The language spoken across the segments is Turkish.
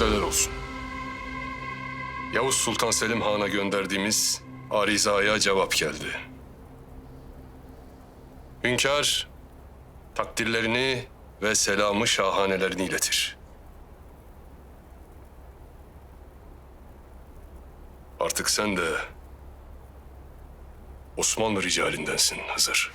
müjdeler olsun. Yavuz Sultan Selim Han'a gönderdiğimiz arizaya cevap geldi. Hünkâr takdirlerini ve selamı şahanelerini iletir. Artık sen de Osmanlı ricalindensin Hızır.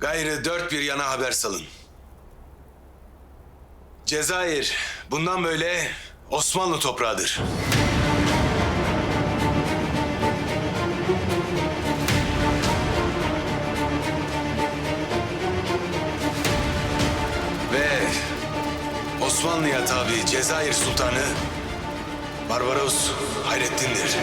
Gayrı dört bir yana haber salın. Cezayir bundan böyle Osmanlı toprağıdır. Ve Osmanlı'ya tabi Cezayir Sultanı Barbaros Hayrettin'dir.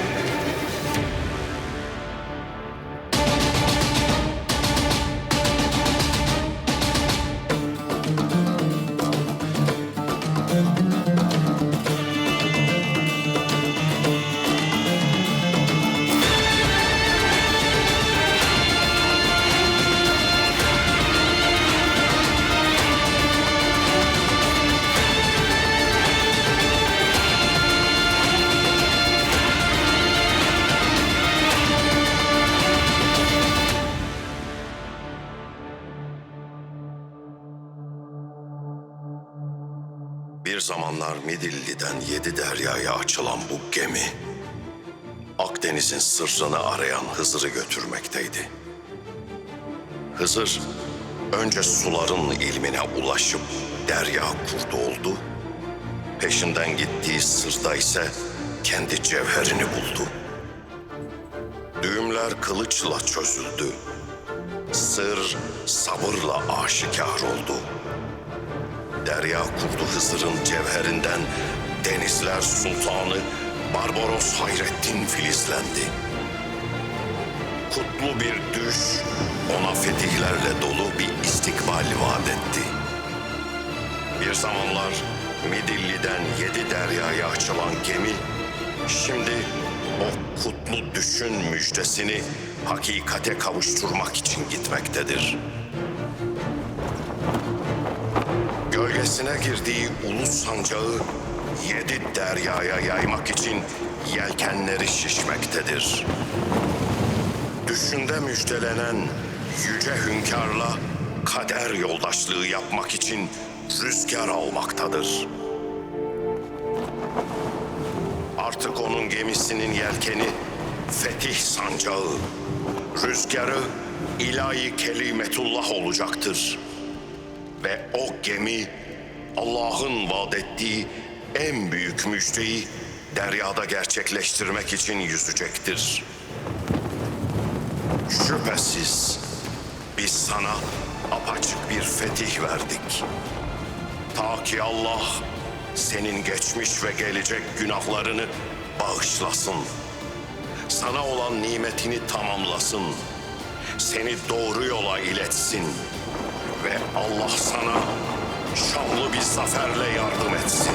Bir zamanlar Midilli'den yedi deryaya açılan bu gemi... Akdeniz'in sırrını arayan Hızır'ı götürmekteydi. Hızır önce suların ilmine ulaşıp derya kurdu oldu. Peşinden gittiği sırda ise kendi cevherini buldu. Düğümler kılıçla çözüldü. Sır sabırla aşikar oldu. Derya kurdu Hızır'ın cevherinden denizler sultanı Barbaros Hayrettin filizlendi. Kutlu bir düş ona fetihlerle dolu bir istikbal vaat etti. Bir zamanlar Midilli'den yedi deryaya açılan gemi şimdi o kutlu düşün müjdesini hakikate kavuşturmak için gitmektedir. Hanesine girdiği ulus sancağı yedi deryaya yaymak için yelkenleri şişmektedir. Düşünde müjdelenen yüce hünkârla kader yoldaşlığı yapmak için rüzgar almaktadır. Artık onun gemisinin yelkeni fetih sancağı, rüzgarı ilahi kelimetullah olacaktır. Ve o gemi Allah'ın vaat ettiği en büyük müjdeyi deryada gerçekleştirmek için yüzecektir. Şüphesiz biz sana apaçık bir fetih verdik. Ta ki Allah senin geçmiş ve gelecek günahlarını bağışlasın. Sana olan nimetini tamamlasın. Seni doğru yola iletsin. Ve Allah sana şanlı bir zaferle yardım etsin.